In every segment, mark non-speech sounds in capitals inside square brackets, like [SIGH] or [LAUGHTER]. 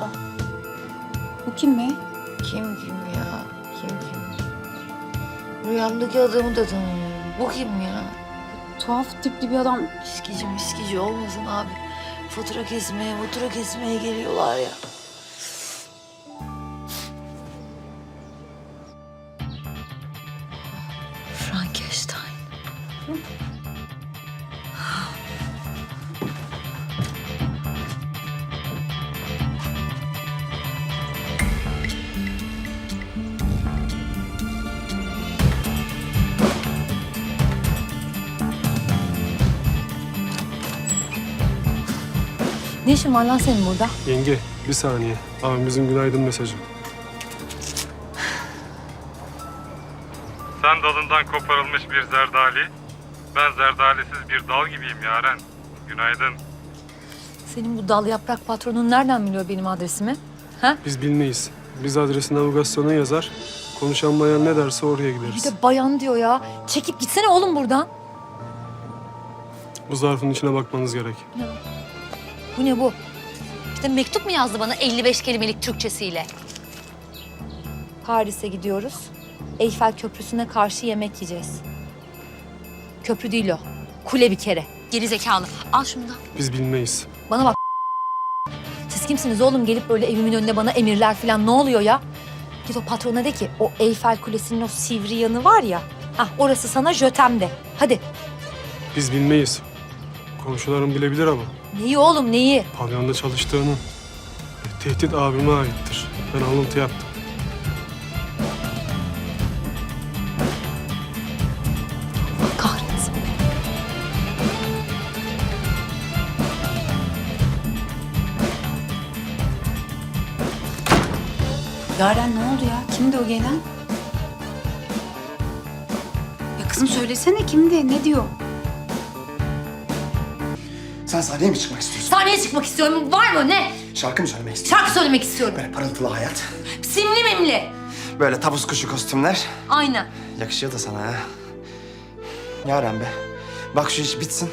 Aa. Bu kim be? Kim kim ya? Kim kim? Rüyamdaki adamı da tanımıyorum. Bu kim ya? Tuhaf tipli bir adam. Miskici miskici olmasın abi. Fatura kesmeye, fatura kesmeye geliyorlar ya. Ne işin var lan senin burada? Yenge bir saniye. Abimizin günaydın mesajı. Sen dalından koparılmış bir zerdali, ben zerdalisiz bir dal gibiyim Yaren. Günaydın. Senin bu dal yaprak patronun nereden biliyor benim adresimi? Ha? Biz bilmeyiz. Biz adresi navigasyona yazar. Konuşan bayan ne derse oraya Bir gideriz. de bayan diyor ya. Çekip gitsene oğlum buradan. Bu zarfın içine bakmanız gerek. Bu ne bu? İşte mektup mu yazdı bana 55 kelimelik Türkçesiyle? Paris'e gidiyoruz. Eyfel Köprüsü'ne karşı yemek yiyeceğiz. Köprü değil o. Kule bir kere. Geri zekalı. Al şunu da. Biz bilmeyiz. Bana bak. Siz kimsiniz oğlum gelip böyle evimin önünde bana emirler falan ne oluyor ya? Git o patrona de ki o Eyfel Kulesi'nin o sivri yanı var ya. Hah orası sana jötem de. Hadi. Biz bilmeyiz. Komşularım bilebilir ama. Neyi oğlum neyi? Pavyonda çalıştığını. Tehdit abime aittir. Ben alıntı yaptım. Kahretsin. Yaren ne oldu ya? Kimdi o gelen? Ya kızım söylesene kimdi? Ne diyor? Sen sahneye mi çıkmak istiyorsun? Sahneye çıkmak istiyorum. Var mı ne? Şarkı mı söylemek istiyorsun? Şarkı söylemek istiyorum. Böyle parıltılı hayat. Simli mimli. Böyle tavus kuşu kostümler. Aynen. Yakışıyor da sana ha. Yaren be. Bak şu iş bitsin.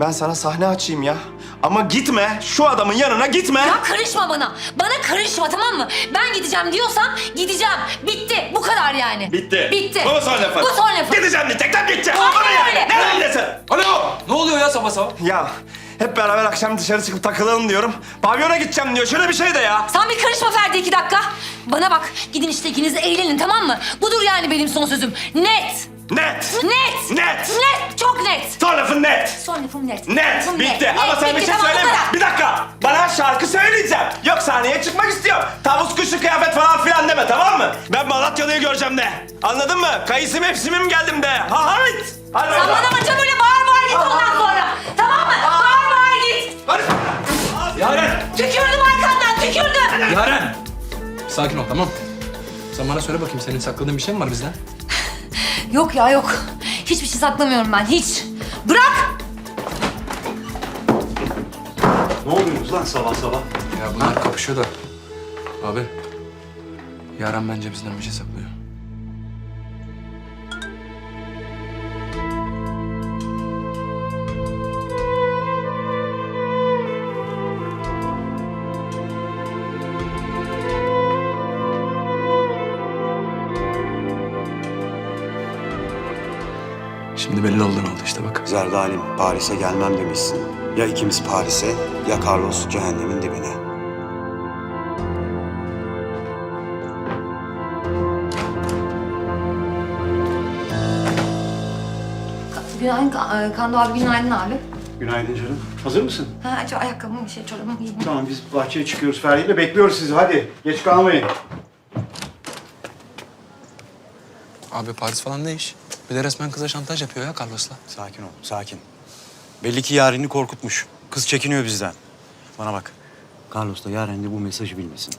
Ben sana sahne açayım ya. Ama gitme. Şu adamın yanına gitme. Ya karışma bana. Bana karışma tamam mı? Ben gideceğim diyorsam gideceğim. Bitti. Bu kadar yani. Bitti. Bitti. Bu son lafın? Bu son lafın. Gideceğim diyecekten gideceğim. Aynen öyle. Neredesin? Alo! Ne oluyor ya sabah sabah? Ya hep beraber akşam dışarı çıkıp takılalım diyorum. Pavyona gideceğim diyor. Şöyle bir şey de ya. Sen bir karışma Ferdi iki dakika. Bana bak. Gidin işte ikiniz eğlenin tamam mı? Budur yani benim son sözüm. Net. Net. Net. Net. Net. Çok net. Son lafın net. Son lafım net. Net, Lafım bitti. Net. Ama sen bir bitti. şey Tamam, söyleme. Bir dakika. Bana şarkı söyleyeceğim. Yok sahneye çıkmak istiyorum. Tavus kuşu kıyafet falan filan deme tamam mı? Ben Malatyalı'yı göreceğim de. Anladın mı? Kayısı mevsimi mi geldim de. Ha hayt. Hadi Sen oradan. bana maça böyle bağır bağır git ondan sonra. Yaren! Tükürdüm arkandan tükürdüm. Yaren! Sakin ol tamam. Sen bana söyle bakayım senin sakladığın bir şey mi var bizden? [LAUGHS] Yok ya yok. Hiçbir şey saklamıyorum ben hiç. Bırak. Ne oluyorsunuz lan sabah sabah? Ya bunlar kapışıyor da. Abi. Yaren bence bizden bir şey saklıyor. Şimdi belli oldu ne oldu işte bak. Zerdalim Paris'e gelmem demişsin. Ya ikimiz Paris'e ya Carlos cehennemin dibine. Günaydın Ka- e, Kando abi günaydın abi. Günaydın canım. Hazır mısın? Ha şu ayakkabımı şey çorabımı giydim. Tamam biz bahçeye çıkıyoruz Ferdi ile bekliyoruz sizi hadi. Geç kalmayın. Abi Paris falan ne iş? Bir de resmen kıza şantaj yapıyor ya Carlos'la. Sakin ol sakin. Belli ki Yaren'i korkutmuş. Kız çekiniyor bizden. Bana bak. Carlos da Yaren de bu mesajı bilmesin.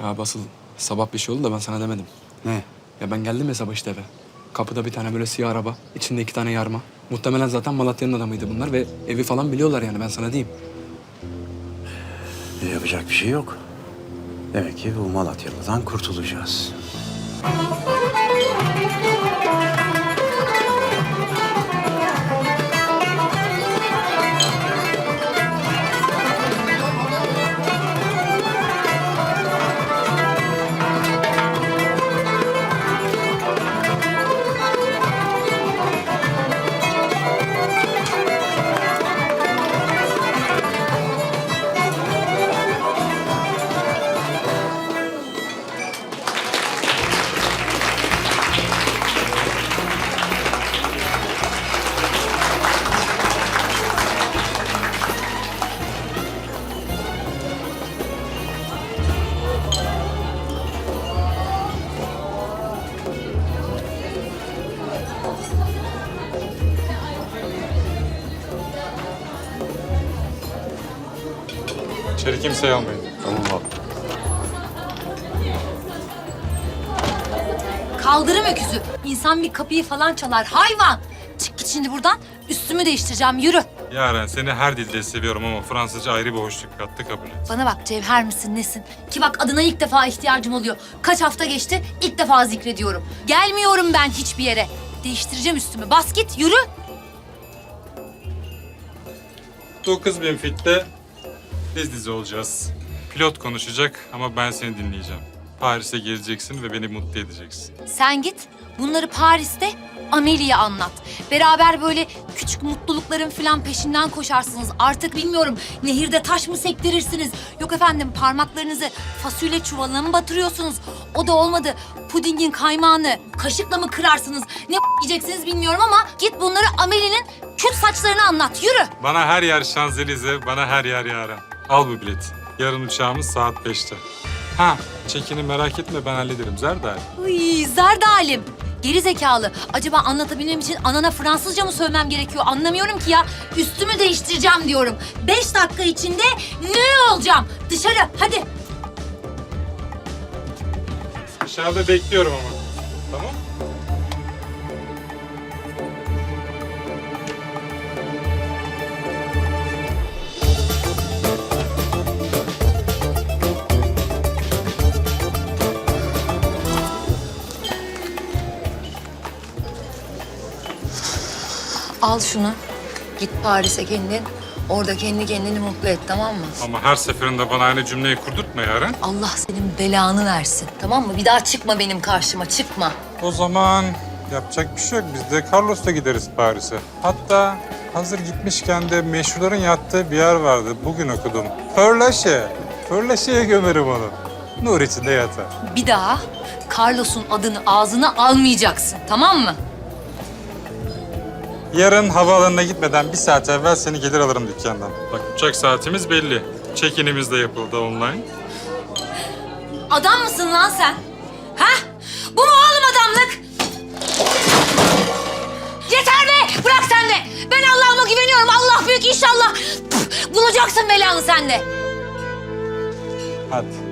Ya abi asıl sabah bir şey oldu da ben sana demedim. Ne? Ya ben geldim ya sabah işte eve. Kapıda bir tane böyle siyah araba, içinde iki tane yarma. Muhtemelen zaten Malatya'nın adamıydı bunlar ve evi falan biliyorlar yani ben sana diyeyim. E, Yapacak bir şey yok. Demek ki bu Malatyalı'dan kurtulacağız. Kimseyi almayın. Tamam abi. Kaldırım öküzü. İnsan bir kapıyı falan çalar. Hayvan. Çık git şimdi buradan. Üstümü değiştireceğim. Yürü. Yaren seni her dilde seviyorum ama Fransızca ayrı bir hoşluk kattı kabul et. Bana bak cevher misin nesin? Ki bak adına ilk defa ihtiyacım oluyor. Kaç hafta geçti ilk defa zikrediyorum. Gelmiyorum ben hiçbir yere. Değiştireceğim üstümü. Bas git yürü. 9000 fitte diz dize olacağız. Pilot konuşacak ama ben seni dinleyeceğim. Paris'e geleceksin ve beni mutlu edeceksin. Sen git bunları Paris'te Amelie'ye anlat. Beraber böyle küçük mutlulukların falan peşinden koşarsınız. Artık bilmiyorum nehirde taş mı sektirirsiniz? Yok efendim parmaklarınızı fasulye çuvalına mı batırıyorsunuz? O da olmadı. Pudingin kaymağını kaşıkla mı kırarsınız? Ne yiyeceksiniz bilmiyorum ama git bunları Amelie'nin küt saçlarını anlat. Yürü. Bana her yer Şanzelize, bana her yer Yaren. Al bu bileti. Yarın uçağımız saat 5'te. Ha, çekini merak etme ben hallederim Zerdal. Uy, Zerdalim. Geri zekalı. Acaba anlatabilmem için anana Fransızca mı söylemem gerekiyor? Anlamıyorum ki ya. Üstümü değiştireceğim diyorum. Beş dakika içinde ne olacağım? Dışarı hadi. Dışarıda bekliyorum ama. Tamam? Al şunu. Git Paris'e kendin. Orada kendi kendini mutlu et tamam mı? Ama her seferinde bana aynı cümleyi kurdurtma Yaren. Allah senin belanı versin. Tamam mı? Bir daha çıkma benim karşıma. Çıkma. O zaman yapacak bir şey yok. Biz de Carlos'ta gideriz Paris'e. Hatta hazır gitmişken de meşhurların yattığı bir yer vardı. Bugün okudum. Förleşe. Förleşe'ye gömerim onu. Nur içinde yatar. Bir daha Carlos'un adını ağzına almayacaksın. Tamam mı? Yarın havaalanına gitmeden bir saat evvel seni gelir alırım dükkandan. Bak uçak saatimiz belli. Check-in'imiz de yapıldı online. Adam mısın lan sen? Ha? Bu mu oğlum adamlık? Yeter be! Bırak sen de! Ben Allah'ıma güveniyorum. Allah büyük inşallah. Püf, bulacaksın belanı sen de. Hadi.